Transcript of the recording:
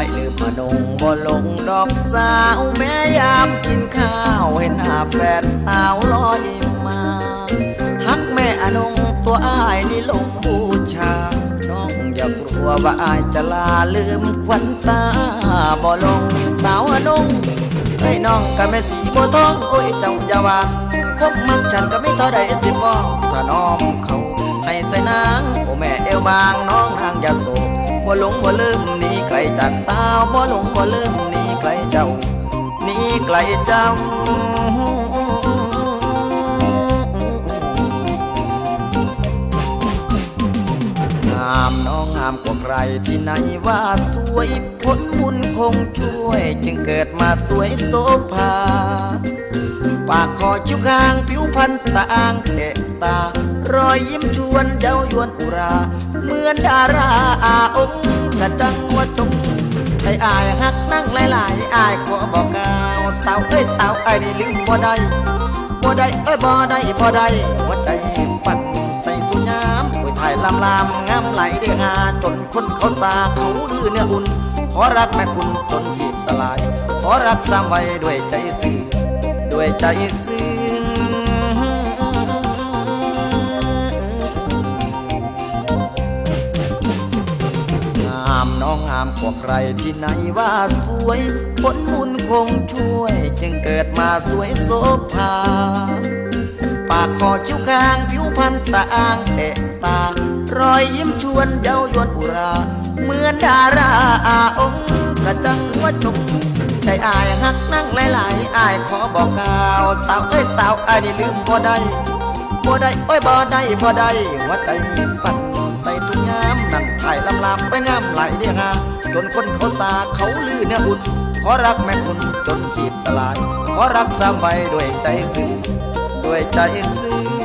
ายลืมมาดงบ่ลงดอกสาวแม่ยามกินข้าวเห็นหาแฟนสาวลอยิ้มมาฮักแม่อนงตัวอ้ายนี่ลงบูชา น้องอย่ากลัวว่าอายจะลาลืมควันตาบ่ลงสาวอนงไอ้น้องก็แม่สีบัวทองโอ้ยเจ้าอย่าวานคบมักฉันก็ไม่เท่าใดสิบ่ถ้าน้องเขาให้ใส่นางโอ้แม่เอวบางน้องนางอย่าโศก บ่หลงบ่ลืมหนีไกลจากสาวบ่หลงบ่ลืมหนีไกลเจ้าหนีไกลเจ้าามน้องงามกว่าใครที่ไหนว่าสวยผลบุญคงช่วย จึงเกิดมาสวยโสภา ปากคอคิ้วคางผิวพรรณสะอางเตะตา รอยยิ้มชวนเย้ายวนอุรา เหมือนดาราอาองค์กะจังว่าจงไอ้อายหักนั่งหลายๆอายขอบอกกาวสาวเอ้ยสาวไอ้นี่ลืมบ่ได้บ่ได้เอ้ยบ่ได้บ่ได้หัวใจปั่นใส่สุญามโอ้ยถ่ายลำลามงามไหลเดืองาจนคนเขาตาเขาลือเนื้ออุ่น ขอรักแม่คุณจนจีบสลาย ขอรักสามไว้ด้วยใจซื่อด้วยใจซึ้งามน้องงามกว่าใครที่ไหนว่าสวยผลบุญคงช่วย จึงเกิดมาสวยโสภา ปากคอคิ้วคางผิวพรรณสะอางเตะตา รอยยิ้มชวนเย้ายวนอุรา เหมือนดาราอาองค์กระจังว่าจงใจอายหักนั่งหลายๆอายขอบอกกล่าวสาวเอ้ยสาวอายนี่ลืมบ่ได้บ่ได้โอ้ยบ่ได้บ่ได้หัวใจปันใส่ทุกย ข่ลำลำไปงามไหลเดียงาจนคนเขาสาเขาลือเนื้ออุ่นขอรักแม่คุณจนจีบสลาย ขอรักสามไว้ด้วยใจซื่อด้วยใจซื่อ